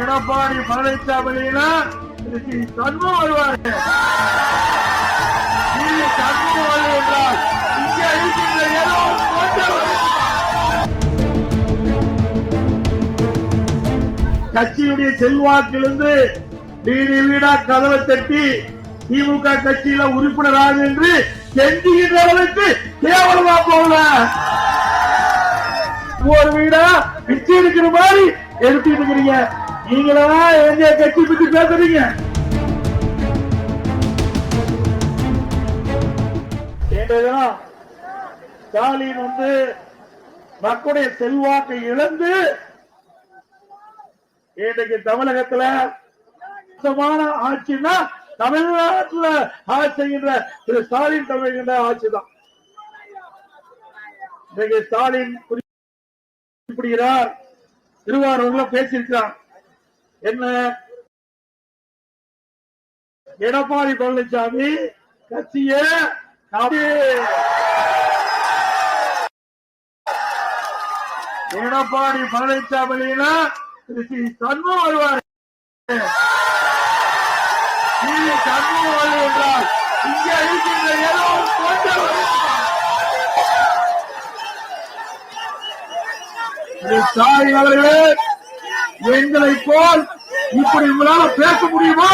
எடப்பாடி பழனிசாமினா இன்னைக்கு சண்முகம் வருவாரு. சண்முகம் இங்கே இருக்கின்ற ஏதோ கட்சியுடைய செல்வாக்கிலிருந்து வீடு வீடா கதவை தட்டி திமுக கட்சியில உறுப்பினராக என்று கெஞ்சுகின்ற அளவுக்கு கேவலமா போகல. ஒரு வீடா பிச்சு இருக்கிற மாதிரி எடுத்துட்டு இருக்கிறீங்க. நீங்களா எங்க கட்சி பத்தி பேசுறீங்க? ஸ்டாலின் வந்து மக்களுடைய செல்வாக்கை இழந்து இன்றைக்கு தமிழகத்துல மோசமான ஆட்சின்னா தமிழ்நாட்டுல ஆட்சி செய்கின்ற திரு ஸ்டாலின் தமிழ்கின்ற ஆட்சி தான் இன்றைக்கு ஸ்டாலின் குறிப்பிடுகிறார் திருவாரூர்ல பேசியிருக்கிறார். என்ன? எடப்பாடி பழனிசாமி கட்சிய எடப்பாடி பழனிசாமினா திரு சி. சண்முகம் வருவார் சண்முகம் இருக்கின்ற ஏதோ ஸ்டாலின் அவர்களே எங்களை போல் இப்படி உங்களால பேச முடியுமா?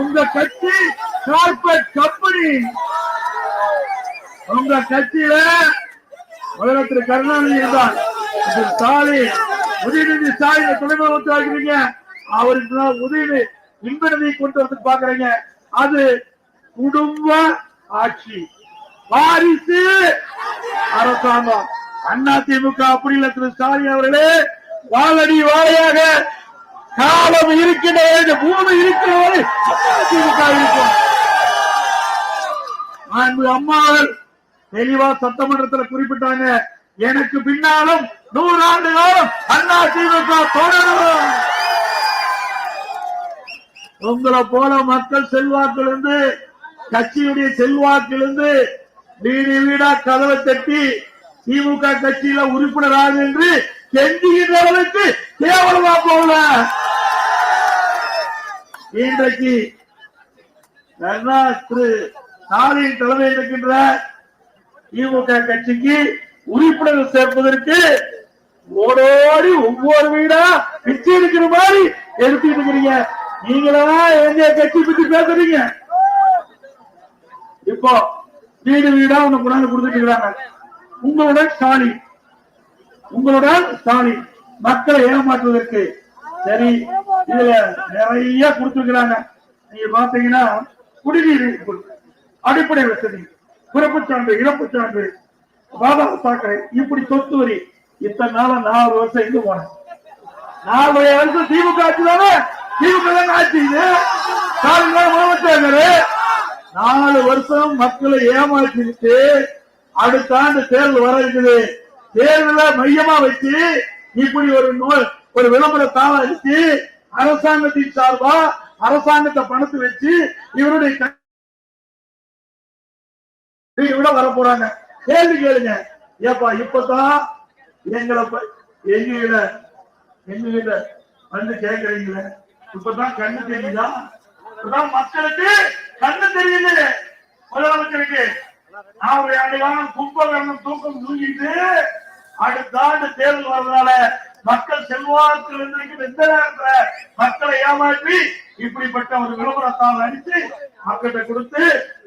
உங்க கட்சி கார்பரேட் கம்பெனி. உங்க கட்சியில முதல்ல திரு கருணாநிதி இருந்தார். திரு ஸ்டாலின் உதயநிதி ஸ்டாலின் துணை முதலமைச்சர் ஆகிறீங்க அவருக்கு உதயநிதி இன்பநிதி கொண்டு வந்து பாக்குறீங்க அது குடும்ப ஆட்சி. வாரிசு அரசாங்கம். அண்ணா திமுக அப்படி இல்ல திரு ஸ்டாலின் அவர்களே. வாழடி வாழையாக காலம் இருக்கின்ற பூமி இருக்கிற வரை திமுக இருக்கும் அன்பு தெளிவா சட்டமன்றத்தில் குறிப்பிட்டாங்க. எனக்கு பின்னாலும் நூறாண்டு காலம் அண்ணா திமுக தொடரும். உங்களை போல மக்கள் செல்வாக்கிலிருந்து கட்சியுடைய செல்வாக்கிலிருந்து வீடு வீடா கதவை தட்டி திமுக கட்சியில உறுப்பினராக என்று கெஞ்சுகின்ற அளவுக்கு கேவலமா போகல. இன்றைக்கு திரு ஸ்டாலின் தலைமையில் இருக்கின்ற திமுக கட்சிக்கு உறுப்பினர்கள் சேர்ப்பதற்கு ஓடோடி ஒவ்வொரு வீடா பிச்சு இருக்கிற மாதிரி எடுத்துட்டு இருக்கிறீங்க. நீங்களா எங்க கட்சி பத்தி பேசுறீங்க? இப்போ வீடு வீடா உனக்கு கொண்டாந்து கொடுத்துட்டு இருக்கிறாங்க. உங்களுடன் ஸ்டாலின். உங்களுடன் ஸ்டாலின் மக்களை ஏமாற்றுவதற்கு சரி இதுல நிறைய கொடுத்துருக்கிறாங்க. நீங்க பாத்தீங்கன்னா குடிநீர் அடிப்படை வசதி. பிறப்பு சான்று இறப்பு சான்று. பாதாள சாக்கடை இப்படி சொத்து வரி. இத்தனை நாள நாலு வருஷம் எங்க போனேன். நாலு வருஷம் திமுக ஆட்சி தானே? திமுக தானே ஆட்சி முதலமைச்சர் நாலு வருஷம் மக்களை ஏமாற்றிட்டு அடுத்த ஆண்டு தேர்தல் வர இருக்குது. தேர்தல மையமா வச்சு இப்படி ஒரு நூல் ஒரு விளம்பர தாள அரசாங்கத்தின் சார்பா அரசாங்கத்தை பணத்தை வச்சு இவருடைய விட வர போறாங்க கேள்வி கேளுங்க. ஏப்பா இப்பதான் எங்களை எங்க எங்க வந்து கேக்குறீங்களே? இப்பதான் கண்ணு தெரியுதா? இப்பதான் மக்களுக்கு கண்ணு தெரியுது. முதலமைச்சருக்கு. ஒரு ஆண்டு காலம் கும்பகரணம் தூக்கம் தூங்கிட்டு அடுத்த ஆண்டு தேர்தல் வர்றதுனால மக்கள் செல்வாக்கு இருந்திருக்கிற நேரத்துல மக்களை ஏமாற்றி இப்படிப்பட்ட ஒரு விளம்பரத்தால் அடித்து மக்கள்கிட்ட கொடுத்து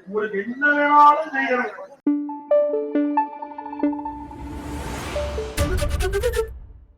உங்களுக்கு என்ன வேணாலும் செய்யறது